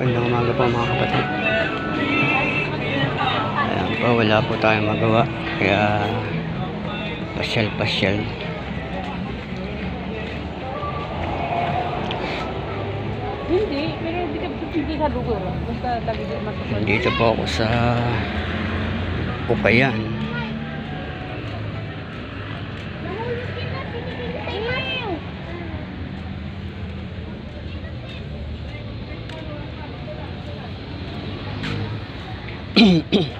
Magandang umaga po mga kapatid. Ayan po, wala po tayong magawa. Kaya pasyal-pasyal. Hindi, pero hindi ka hindi ka dugo. Basta lagi din. Nandito po ako sa Upayan.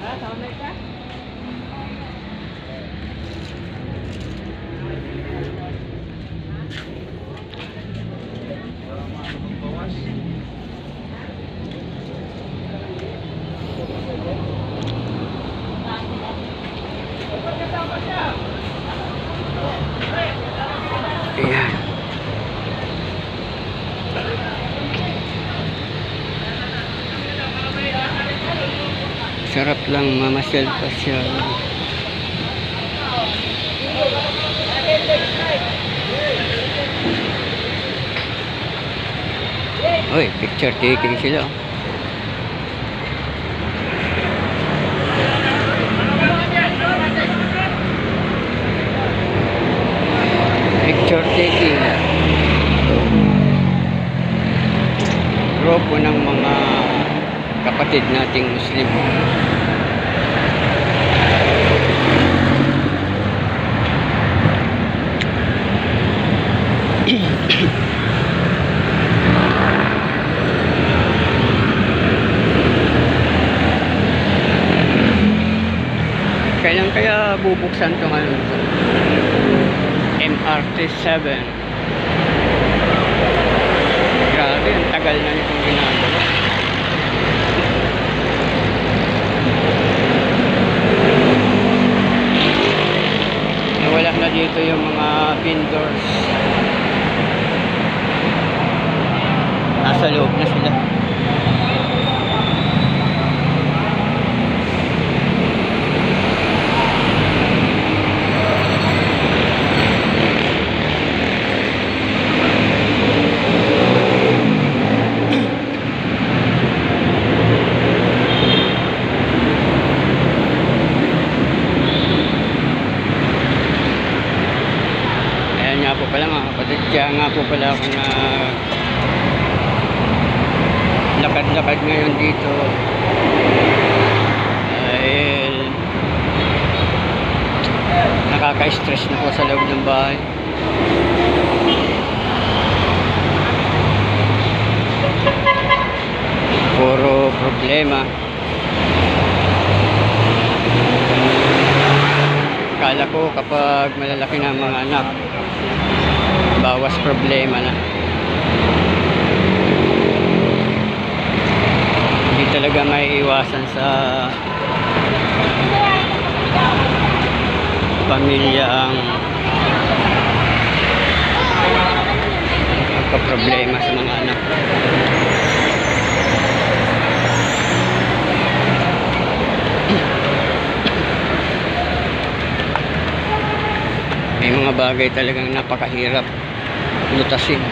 Ayan. Sarap lang mamasyal-pasyal. Uy, picture taking sila. Picture taking. Grupo ng kapatid nating Muslim. Kailan kaya bubuksan tong ano to? MRT7. Grabe, ang tagal na nitong ginagawa. Nawala na dito yung mga vendors. Nasa loob na sila. Ayan nga po pala mga kapatid. Kaya nga po pala ako na lakad-lakad ngayon dito. Dahil nakaka-stress na po sa loob ng bahay. Puro problema. Kala ko kapag malalaki na ang mga anak, bawas problema na. Hindi talaga may iwasan sa pamilya ang magka-problema sa mga anak. May mga bagay talagang napakahirap lutasin.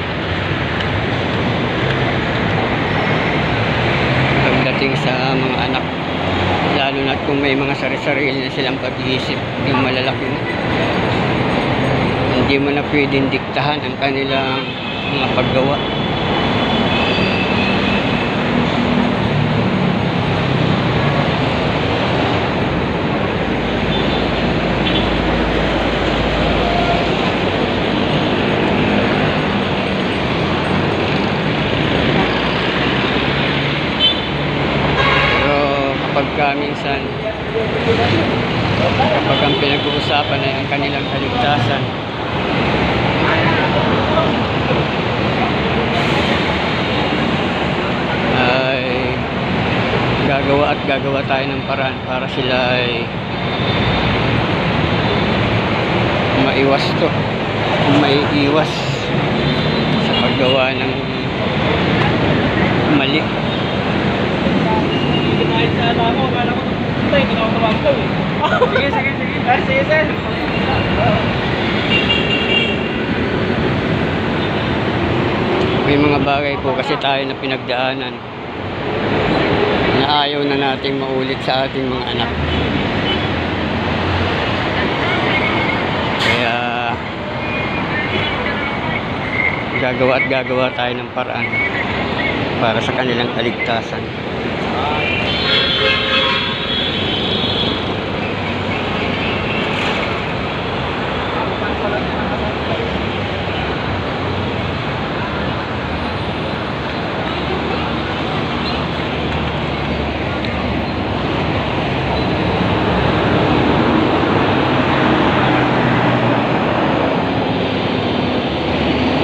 Pagdating sa mga anak, lalo na kung may mga sari-sarili na silang pag-iisip, yung malalaki na. Hindi mo na pwedeng diktahan ang kanilang mga paggawa. Pero kapag ka minsan, kapag ang pinag-uusapan ay ang kanilang kaligtasan, ay gagawa at gagawa tayo ng paraan para sila ay maiwas to maiiwas sa paggawa ng mali Ano ako, akala ko Tay, hindi ako tumangkaw eh. Sige, sige, sige. Ah, sige, sir. May mga bagay po kasi tayo na pinagdaanan na ayaw na nating maulit sa ating mga anak. Kaya gagawa at gagawa tayo ng paraan para sa kanilang kaligtasan.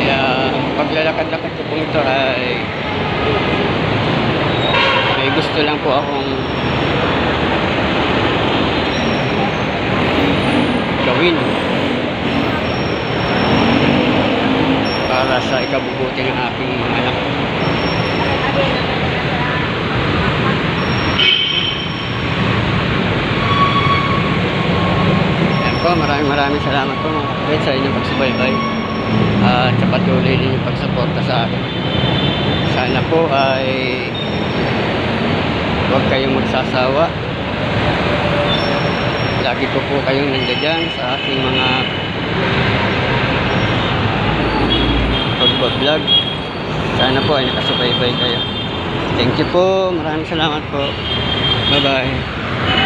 Kaya paglalakad-lakad ko po ito ay may gusto lang po akong gawin para sa ikabubuti ng aking mga anak. Yan po, maraming maraming salamat po mga kapatid sa inyong pagsubaybay at sa patuloy ninyong pagsuporta sa akin. Sana po ay huwag kayong magsasawa. Lagi po po kayong nandiyan sa aking mga pagbablog. Sana po ay nakasubaybay kayo. Thank you po. Maraming salamat po. Bye-bye.